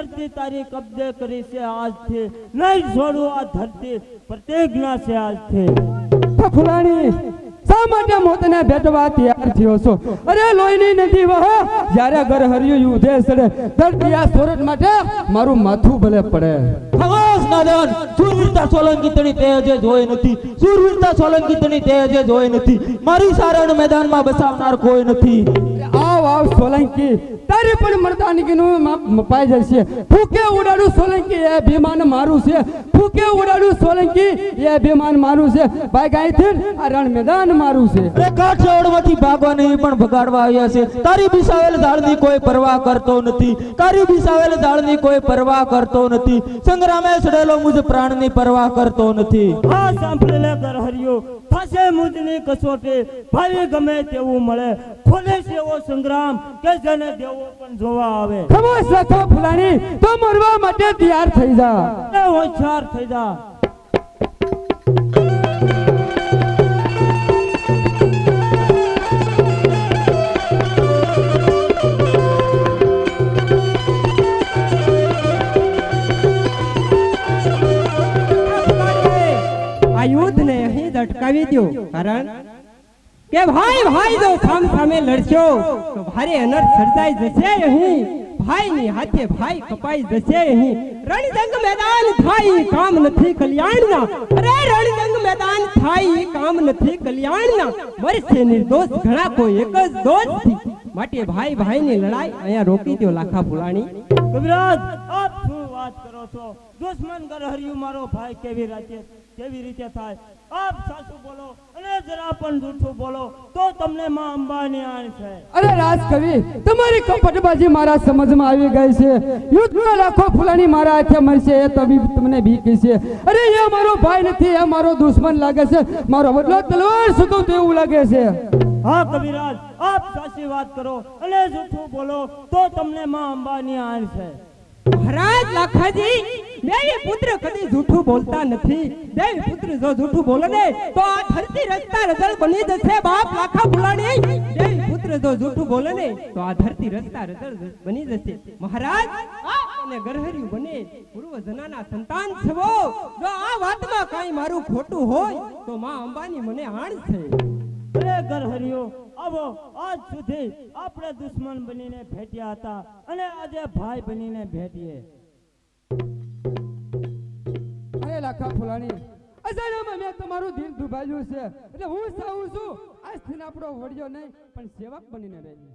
ધરતી તારી કબજે કરી છે આજથી. નહીં છોડું આ ધરતી. પ્રતિજ્ઞા છે આજથી. ફુલાણી શા માટે મોતને ભેટવા તૈયાર થયો છો? અરે લોહીની નદી વહે. જ્યારે ઘર હરિયું યુધે સડે ધરતી આ સોરઠ માટે મારું માથું ભલે પડે. ખલાસ નાદાન સુરવીરતા સોલંકી તણી તે જોઈ નથી. સુરવીરતા સોલંકી તણી તે જોઈ નથી. મારી સારણ મેદાનમાં બસાવનાર કોઈ નથી. સોલંકી. તારી પણ મરદાનગીનું માપ મપાઈ જશે. ફૂકે ઉડાડું સોલંકી એ અભિમાન મારું છે. ફૂકે ઉડાડું સોલંકી એ અભિમાન મારું છે. ભાઈ ગાયથી આ રણ મેદાન મારું છે. અરે કાઠિયાવાડમાંથી ભાગવા નહીં પણ ભગાડવા આવ્યા છે. તારી બિસાવેલ ઝાડની કોઈ પરવા કરતો નથી. તારી બિસાવેલ ઝાડની કોઈ પરવા કરતો નથી. સંગ્રામે સડેલો મુજ પ્રાણની પરવા કરતો નથી. આ સાંભળેલા લે હરિયો થશે મુજની કસોટી ભાવી ગમે તેવું મળે. ખોલે છે એવો સંગ્રામ કે જેને દેવો પણ જોવા આવે. ખમોશ રાખો ફલાણી તો મરવા માટે તૈયાર થઈ જા. એ હોશિયાર થઈ જા. યુદ્ધ અહીં જ અટકાવી દો. કારણ કે ભાઈ ભાઈ જો સામ સામે લડશો, તો ભારે અનર્થ સર્જાઈ જશે અહીં. ભાઈની હાથે ભાઈ કપાઈ જશે અહીં. રણજંગ મેદાન થાય કામ નથી કલ્યાણના. અરે રણજંગ મેદાન થાય કામ નથી કલ્યાણના. મરશે નિર્દોષ ઘણા કોઈ, એક જ દોષથી. માટે ભાઈ, ભાઈની લડાઈ અહીંયા રોકી દો લાખા ફુલાણી કવિરાજ, આપ શું વાત કરો છો? દુશ્મન ઘર હરિયું મારો ભાઈ કેવી રીતે? કેવી રીતે થાય? આપ સાચું બોલો અને જરા પણ જૂઠું બોલો તો તમને માં અંબાની આણ છે. અરે રાજ કવિ તમારી કપટબાજી મારા સમજમાં આવી ગઈ છે. યુદ્ધનો લાખો ફૂલાની મારા હાથે મરશે એ તબીબ તમને બીક છે. અરે એ મારો ભાઈ નથી એ મારો દુશ્મન લાગે છે. મારો બદલો તલવાર સુકવતો એવું લાગે છે. હા કવિરાજ આપ સાચી વાત કરો અને જૂઠું બોલો તો તમને માં અંબાની આણ છે. મહારાજ લાખાજી દેવી પુત્ર કદી જૂઠું બોલતા નથી. દેવી પુત્ર જો જૂઠું બોલે તો આ ધરતી રસ્તા રસલ બની જશે, બાપ લાખા ભૂલાણી દેવી પુત્ર જો જૂઠું બોલે તો આ ધરતી રસ્તા રસલ બની જશે. મહારાજ અને ગરહર્યું બને પૂર્વ જનાના સંતાન છો. જો આ વાતમાં કાંઈ મારું ખોટું હોય, તો માં અંબાની મને આણ છે. ઘર હરિયો, આવો, આજ સુધી આપણે દુશ્મન બનીને ભેટ્યા હતા અને આજે ભાઈ બનીને ભેટીએ. અરે લાખા ફુલાણી, અજાણ્યામાં મેં તમારું દિલ દુભાયું છે. એટલે હું સાવું છું. આજથી આપણો વળ્યો નહીં, પણ સેવક બનીને રહેજો.